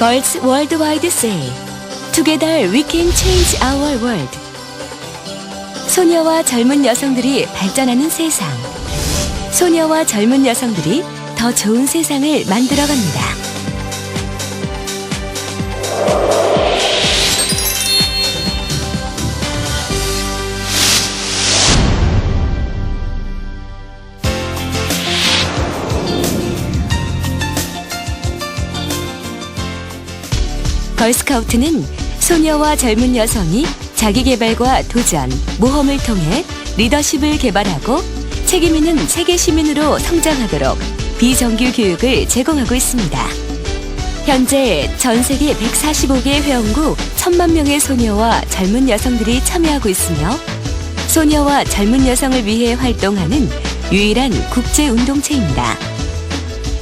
Worldwide Say Together we can change our world 소녀와 젊은 여성들이 발전하는 세상 소녀와 젊은 여성들이 더 좋은 세상을 만들어갑니다. 걸스카우트는 소녀와 젊은 여성이 자기 개발과 도전, 모험을 통해 리더십을 개발하고 책임 있는 세계 시민으로 성장하도록 비정규 교육을 제공하고 있습니다. 현재 전 세계 145개 회원국 1000만 명의 소녀와 젊은 여성들이 참여하고 있으며 소녀와 젊은 여성을 위해 활동하는 유일한 국제 운동체입니다.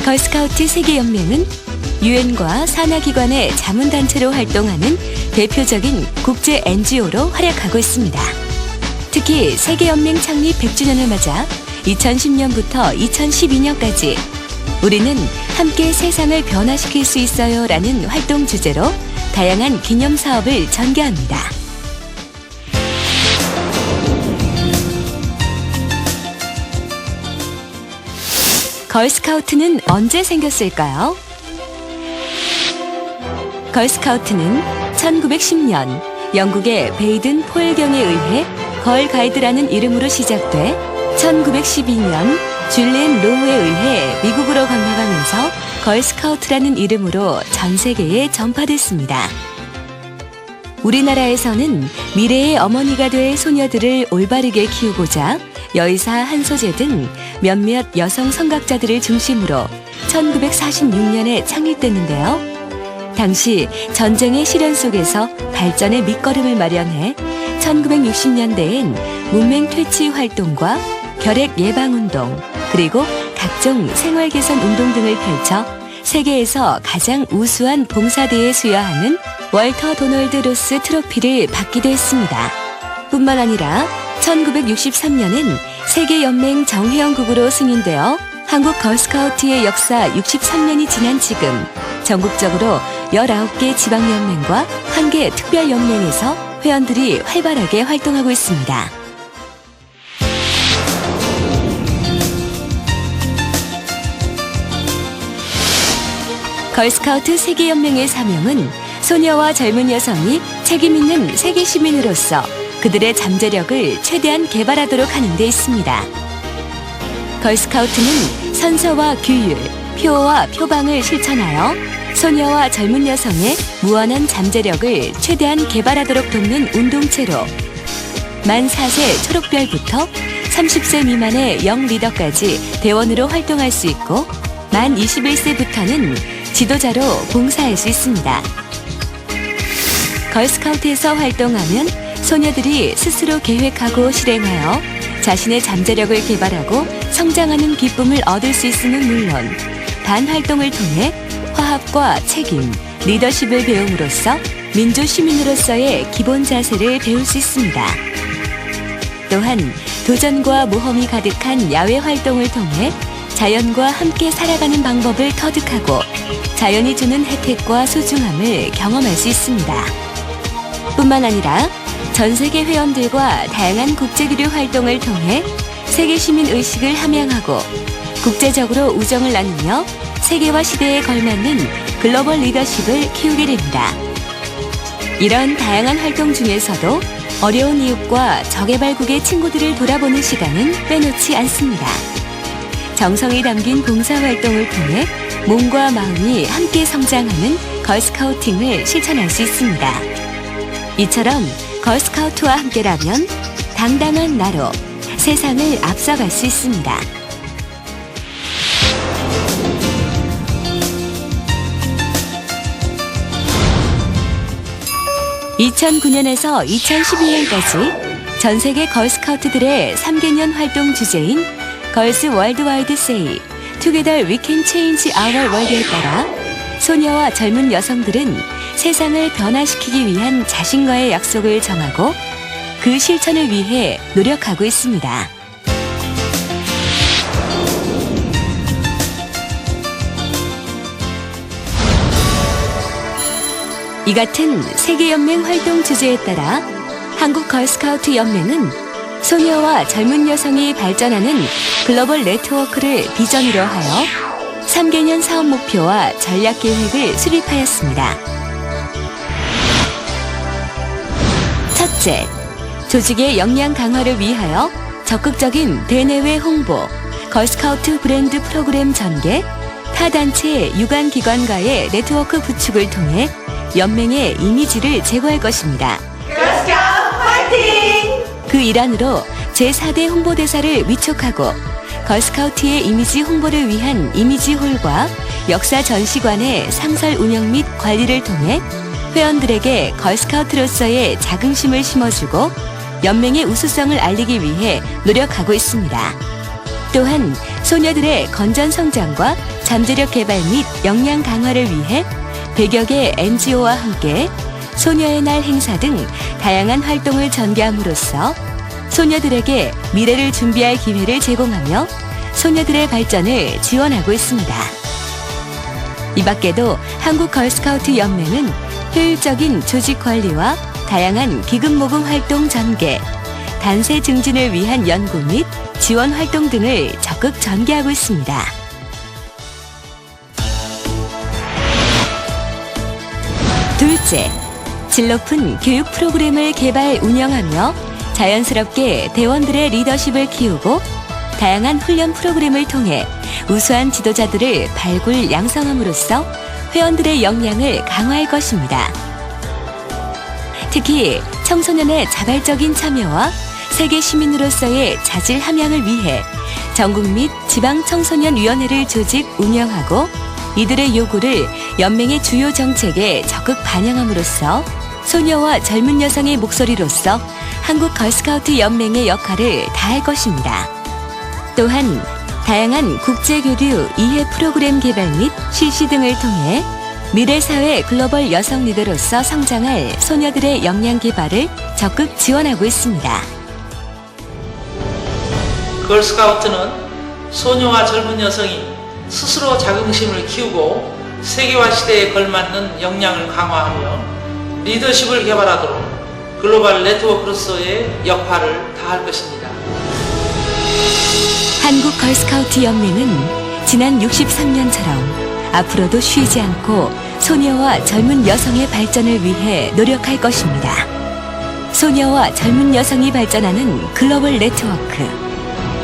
걸스카우트 세계연맹은 유엔과 산하기관의 자문단체로 활동하는 대표적인 국제 NGO로 활약하고 있습니다. 특히 세계연맹 창립 100주년을 맞아 2010년부터 2012년까지 우리는 함께 세상을 변화시킬 수 있어요 라는 활동 주제로 다양한 기념 사업을 전개합니다. 걸스카우트는 언제 생겼을까요? 걸스카우트는 1910년 영국의 베이든 폴경에 의해 걸 가이드라는 이름으로 시작돼 1912년 줄리엔 로우에 의해 미국으로 건너가면서 걸스카우트라는 이름으로 전 세계에 전파됐습니다. 우리나라에서는 미래의 어머니가 될 소녀들을 올바르게 키우고자 여의사 한소재 등 몇몇 여성 성각자들을 중심으로 1946년에 창립됐는데요. 당시 전쟁의 시련 속에서 발전의 밑거름을 마련해 1960년대엔 문맹 퇴치 활동과 결핵 예방 운동, 그리고 각종 생활 개선 운동 등을 펼쳐 세계에서 가장 우수한 봉사대에 수여하는 월터 도널드 로스 트로피를 받기도 했습니다. 뿐만 아니라 1963년엔 세계연맹 정회원국으로 승인되어 한국 걸스카우트의 역사 63년이 지난 지금 전국적으로 19개 지방연맹과 1개 특별연맹에서 회원들이 활발하게 활동하고 있습니다. 걸스카우트 세계연맹의 사명은 소녀와 젊은 여성이 책임있는 세계 시민으로서 그들의 잠재력을 최대한 개발하도록 하는 데 있습니다. 걸스카우트는 선서와 규율, 표어와 표방을 실천하여 소녀와 젊은 여성의 무한한 잠재력을 최대한 개발하도록 돕는 운동체로 만 4세 초록별부터 30세 미만의 영 리더까지 대원으로 활동할 수 있고 만 21세부터는 지도자로 봉사할 수 있습니다. 걸스카우트에서 활동하면 소녀들이 스스로 계획하고 실행하여 자신의 잠재력을 개발하고 성장하는 기쁨을 얻을 수 있음은 물론 반 활동을 통해 화합과 책임, 리더십을 배움으로써 민주 시민으로서의 기본 자세를 배울 수 있습니다. 또한 도전과 모험이 가득한 야외 활동을 통해 자연과 함께 살아가는 방법을 터득하고 자연이 주는 혜택과 소중함을 경험할 수 있습니다. 뿐만 아니라 전 세계 회원들과 다양한 국제교류 활동을 통해 세계 시민 의식을 함양하고 국제적으로 우정을 나누며 세계와 시대에 걸맞는 글로벌 리더십을 키우게 됩니다. 이런 다양한 활동 중에서도 어려운 이웃과 저개발국의 친구들을 돌아보는 시간은 빼놓지 않습니다. 정성이 담긴 봉사활동을 통해 몸과 마음이 함께 성장하는 걸스카우팅을 실천할 수 있습니다. 이처럼 걸스카우트와 함께라면 당당한 나로 세상을 앞서갈 수 있습니다. 2009년에서 2012년까지 전 세계 걸스카우트들의 3개년 활동 주제인 걸스 월드와이드 세이 We Can Change Our World에 따라 소녀와 젊은 여성들은 세상을 변화시키기 위한 자신과의 약속을 정하고 그 실천을 위해 노력하고 있습니다. 이 같은 세계연맹 활동 주제에 따라 한국 걸스카우트 연맹은 소녀와 젊은 여성이 발전하는 글로벌 네트워크를 비전으로 하여 3개년 사업 목표와 전략 계획을 수립하였습니다. 첫째, 조직의 역량 강화를 위하여 적극적인 대내외 홍보, 걸스카우트 브랜드 프로그램 전개, 타 단체 유관 기관과의 네트워크 구축을 통해 연맹의 이미지를 제고할 것입니다. 그 일환으로 제4대 홍보대사를 위촉하고 걸스카우트의 이미지 홍보를 위한 이미지홀과 역사 전시관의 상설 운영 및 관리를 통해 회원들에게 걸스카우트로서의 자긍심을 심어주고 연맹의 우수성을 알리기 위해 노력하고 있습니다. 또한 소녀들의 건전 성장과 잠재력 개발 및 역량 강화를 위해 100여 개 NGO와 함께 소녀의 날 행사 등 다양한 활동을 전개함으로써 소녀들에게 미래를 준비할 기회를 제공하며 소녀들의 발전을 지원하고 있습니다. 이 밖에도 한국 걸스카우트 연맹은 효율적인 조직 관리와 다양한 기금 모금 활동 전개, 단세 증진을 위한 연구 및 지원 활동 등을 적극 전개하고 있습니다. 둘째, 질 높은 교육 프로그램을 개발 운영하며 자연스럽게 대원들의 리더십을 키우고 다양한 훈련 프로그램을 통해 우수한 지도자들을 발굴 양성함으로써 회원들의 역량을 강화할 것입니다. 특히 청소년의 자발적인 참여와 세계 시민으로서의 자질 함양을 위해 전국 및 지방 청소년 위원회를 조직 운영하고 이들의 요구를 연맹의 주요 정책에 적극 반영함으로써 소녀와 젊은 여성의 목소리로서 한국 걸스카우트 연맹의 역할을 다할 것입니다. 또한 다양한 국제교류 이해 프로그램 개발 및 실시 등을 통해 미래사회 글로벌 여성 리더로서 성장할 소녀들의 역량 개발을 적극 지원하고 있습니다. 걸스카우트는 소녀와 젊은 여성이 스스로 자긍심을 키우고 세계화 시대에 걸맞는 역량을 강화하며 리더십을 개발하도록 글로벌 네트워크로서의 역할을 다할 것입니다. 한국 걸스카우트 연맹은 지난 63년처럼 앞으로도 쉬지 않고 소녀와 젊은 여성의 발전을 위해 노력할 것입니다. 소녀와 젊은 여성이 발전하는 글로벌 네트워크.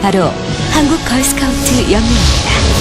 바로 한국 걸스카우트 연맹입니다.